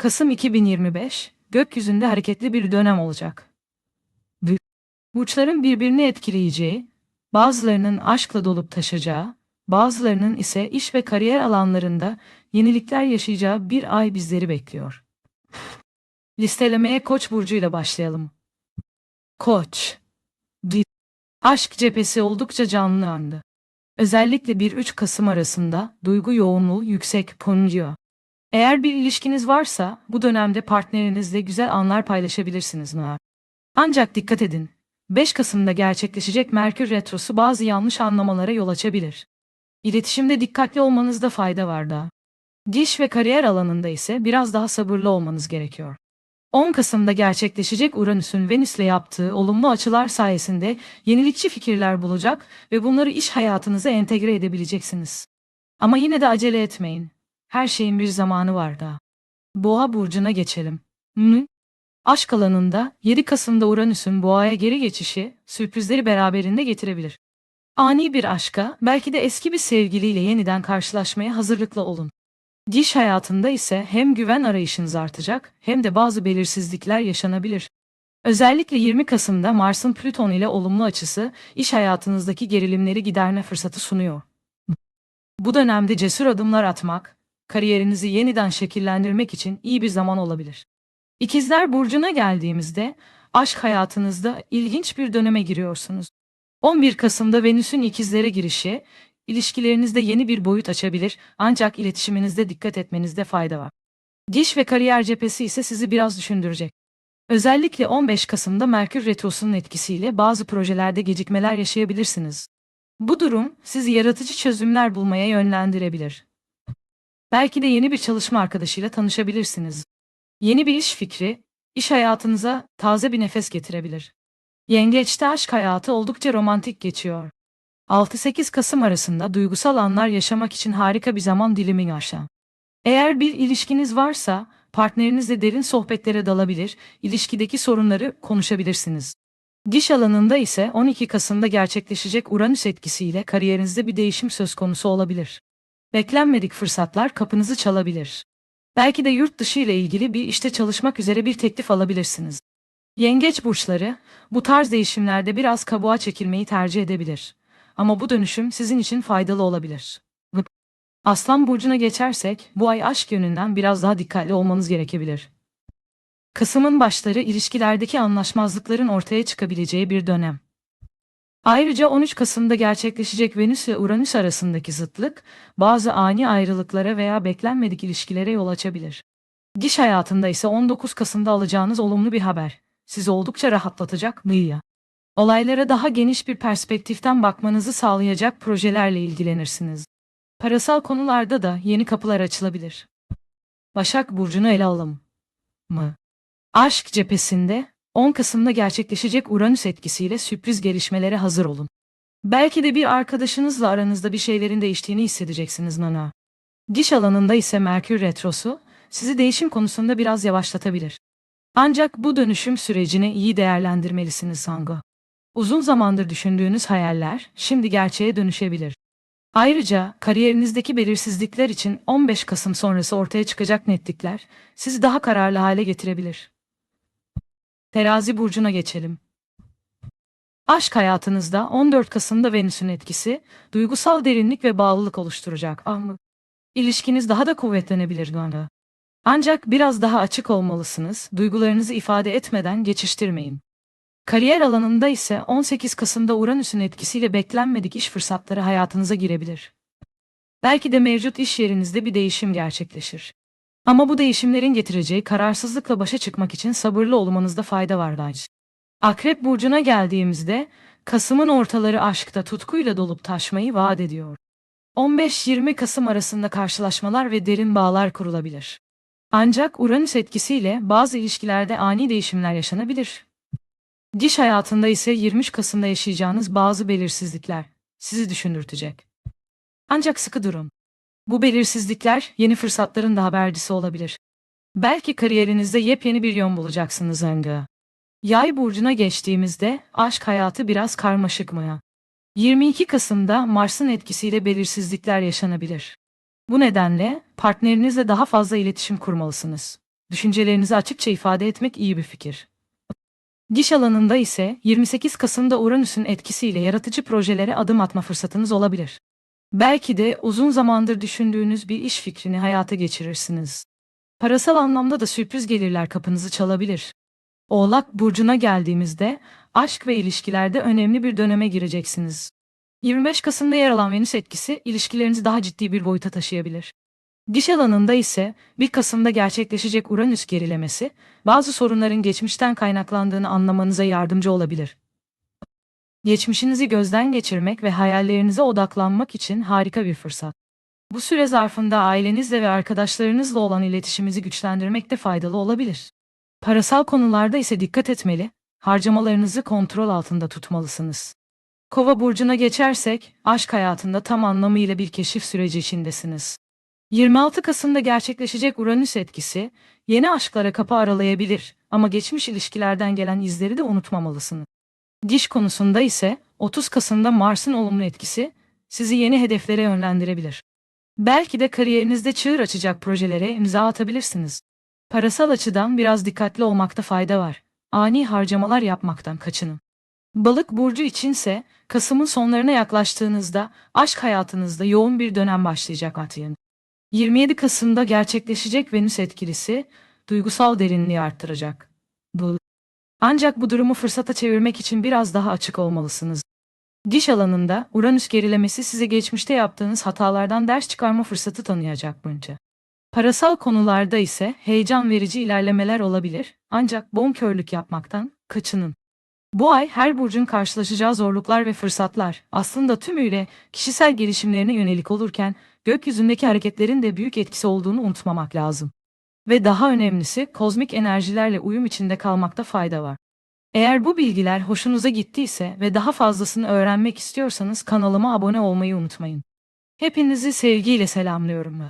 Kasım 2025, gökyüzünde hareketli bir dönem olacak. Bu- Burçların birbirini etkileyeceği, bazılarının aşkla dolup taşacağı, bazılarının ise iş ve kariyer alanlarında yenilikler yaşayacağı bir ay bizleri bekliyor. Listelemeye Koç burcuyla başlayalım. Koç. Aşk cephesi oldukça canlandı. Özellikle 1-3 Kasım arasında duygu yoğunluğu yüksek puncuyor. Eğer bir ilişkiniz varsa bu dönemde partnerinizle güzel anlar paylaşabilirsiniz Noah. Ancak dikkat edin. 5 Kasım'da gerçekleşecek Merkür Retrosu bazı yanlış anlamalara yol açabilir. İletişimde dikkatli olmanızda fayda var da. Diş ve kariyer alanında ise biraz daha sabırlı olmanız gerekiyor. 10 Kasım'da gerçekleşecek Uranüs'ün Venüs'le yaptığı olumlu açılar sayesinde yenilikçi fikirler bulacak ve bunları iş hayatınıza entegre edebileceksiniz. Ama yine de acele etmeyin. Her şeyin bir zamanı var da. Boğa burcuna geçelim. Hı? Aşk alanında 7 Kasım'da Uranüs'ün Boğa'ya geri geçişi sürprizleri beraberinde getirebilir. Ani bir aşka, belki de eski bir sevgiliyle yeniden karşılaşmaya hazırlıklı olun. Diş hayatında ise hem güven arayışınız artacak hem de bazı belirsizlikler yaşanabilir. Özellikle 20 Kasım'da Mars'ın Plüton ile olumlu açısı iş hayatınızdaki gerilimleri giderme fırsatı sunuyor. Bu dönemde cesur adımlar atmak, kariyerinizi yeniden şekillendirmek için iyi bir zaman olabilir. İkizler Burcu'na geldiğimizde aşk hayatınızda ilginç bir döneme giriyorsunuz. 11 Kasım'da Venüs'ün ikizlere girişi, ilişkilerinizde yeni bir boyut açabilir ancak iletişiminizde dikkat etmenizde fayda var. Diş ve kariyer cephesi ise sizi biraz düşündürecek. Özellikle 15 Kasım'da Merkür Retrosu'nun etkisiyle bazı projelerde gecikmeler yaşayabilirsiniz. Bu durum sizi yaratıcı çözümler bulmaya yönlendirebilir. Belki de yeni bir çalışma arkadaşıyla tanışabilirsiniz. Yeni bir iş fikri, iş hayatınıza taze bir nefes getirebilir. Yengeçte aşk hayatı oldukça romantik geçiyor. 6-8 Kasım arasında duygusal anlar yaşamak için harika bir zaman dilimi yaşa. Eğer bir ilişkiniz varsa partnerinizle derin sohbetlere dalabilir, ilişkideki sorunları konuşabilirsiniz. Diş alanında ise 12 Kasım'da gerçekleşecek Uranüs etkisiyle kariyerinizde bir değişim söz konusu olabilir. Beklenmedik fırsatlar kapınızı çalabilir. Belki de yurt dışı ile ilgili bir işte çalışmak üzere bir teklif alabilirsiniz. Yengeç burçları bu tarz değişimlerde biraz kabuğa çekilmeyi tercih edebilir. Ama bu dönüşüm sizin için faydalı olabilir. Aslan burcuna geçersek bu ay aşk yönünden biraz daha dikkatli olmanız gerekebilir. Kasım'ın başları ilişkilerdeki anlaşmazlıkların ortaya çıkabileceği bir dönem. Ayrıca 13 Kasım'da gerçekleşecek Venüs ve Uranüs arasındaki zıtlık bazı ani ayrılıklara veya beklenmedik ilişkilere yol açabilir. Diş hayatında ise 19 Kasım'da alacağınız olumlu bir haber. Sizi oldukça rahatlatacak mıyı? Olaylara daha geniş bir perspektiften bakmanızı sağlayacak projelerle ilgilenirsiniz. Parasal konularda da yeni kapılar açılabilir. Başak Burcu'nu ele alalım. Mı? Aşk cephesinde 10 Kasım'da gerçekleşecek Uranüs etkisiyle sürpriz gelişmelere hazır olun. Belki de bir arkadaşınızla aranızda bir şeylerin değiştiğini hissedeceksiniz Nana. Diş alanında ise Merkür Retrosu sizi değişim konusunda biraz yavaşlatabilir. Ancak bu dönüşüm sürecini iyi değerlendirmelisiniz Sango. Uzun zamandır düşündüğünüz hayaller şimdi gerçeğe dönüşebilir. Ayrıca kariyerinizdeki belirsizlikler için 15 Kasım sonrası ortaya çıkacak netlikler sizi daha kararlı hale getirebilir. Terazi burcuna geçelim. Aşk hayatınızda 14 Kasım'da Venüs'ün etkisi duygusal derinlik ve bağlılık oluşturacak. Ah mı? İlişkiniz daha da kuvvetlenebilir Ganga. Ancak biraz daha açık olmalısınız, duygularınızı ifade etmeden geçiştirmeyin. Kariyer alanında ise 18 Kasım'da Uranüs'ün etkisiyle beklenmedik iş fırsatları hayatınıza girebilir. Belki de mevcut iş yerinizde bir değişim gerçekleşir. Ama bu değişimlerin getireceği kararsızlıkla başa çıkmak için sabırlı olmanızda fayda var Daj. Akrep burcuna geldiğimizde Kasım'ın ortaları aşkta tutkuyla dolup taşmayı vaat ediyor. 15-20 Kasım arasında karşılaşmalar ve derin bağlar kurulabilir. Ancak Uranüs etkisiyle bazı ilişkilerde ani değişimler yaşanabilir. Diş hayatında ise 23 Kasım'da yaşayacağınız bazı belirsizlikler sizi düşündürtecek. Ancak sıkı durun. Bu belirsizlikler yeni fırsatların da habercisi olabilir. Belki kariyerinizde yepyeni bir yön bulacaksınız Anga. Yay burcuna geçtiğimizde aşk hayatı biraz karmaşık mı? 22 Kasım'da Mars'ın etkisiyle belirsizlikler yaşanabilir. Bu nedenle partnerinizle daha fazla iletişim kurmalısınız. düşüncelerinizi açıkça ifade etmek iyi bir fikir. Diş alanında ise 28 Kasım'da Uranüs'ün etkisiyle yaratıcı projelere adım atma fırsatınız olabilir. Belki de uzun zamandır düşündüğünüz bir iş fikrini hayata geçirirsiniz. Parasal anlamda da sürpriz gelirler kapınızı çalabilir. Oğlak burcuna geldiğimizde aşk ve ilişkilerde önemli bir döneme gireceksiniz. 25 Kasım'da yer alan Venüs etkisi ilişkilerinizi daha ciddi bir boyuta taşıyabilir. Diş alanında ise 1 Kasım'da gerçekleşecek Uranüs gerilemesi bazı sorunların geçmişten kaynaklandığını anlamanıza yardımcı olabilir. Geçmişinizi gözden geçirmek ve hayallerinize odaklanmak için harika bir fırsat. Bu süre zarfında ailenizle ve arkadaşlarınızla olan iletişimimizi güçlendirmekte faydalı olabilir. Parasal konularda ise dikkat etmeli, harcamalarınızı kontrol altında tutmalısınız. Kova burcuna geçersek, aşk hayatında tam anlamıyla bir keşif süreci içindesiniz. 26 Kasım'da gerçekleşecek Uranüs etkisi, yeni aşklara kapı aralayabilir ama geçmiş ilişkilerden gelen izleri de unutmamalısınız. Diş konusunda ise 30 Kasım'da Mars'ın olumlu etkisi sizi yeni hedeflere yönlendirebilir. Belki de kariyerinizde çığır açacak projelere imza atabilirsiniz. Parasal açıdan biraz dikkatli olmakta fayda var. Ani harcamalar yapmaktan kaçının. Balık burcu içinse Kasım'ın sonlarına yaklaştığınızda aşk hayatınızda yoğun bir dönem başlayacak atayın. 27 Kasım'da gerçekleşecek Venüs etkilisi duygusal derinliği arttıracak. Ancak bu durumu fırsata çevirmek için biraz daha açık olmalısınız. Diş alanında Uranüs gerilemesi size geçmişte yaptığınız hatalardan ders çıkarma fırsatı tanıyacak bunca. Parasal konularda ise heyecan verici ilerlemeler olabilir ancak bonkörlük yapmaktan kaçının. Bu ay her burcun karşılaşacağı zorluklar ve fırsatlar aslında tümüyle kişisel gelişimlerine yönelik olurken gökyüzündeki hareketlerin de büyük etkisi olduğunu unutmamak lazım. Ve daha önemlisi kozmik enerjilerle uyum içinde kalmakta fayda var. Eğer bu bilgiler hoşunuza gittiyse ve daha fazlasını öğrenmek istiyorsanız kanalıma abone olmayı unutmayın. Hepinizi sevgiyle selamlıyorum.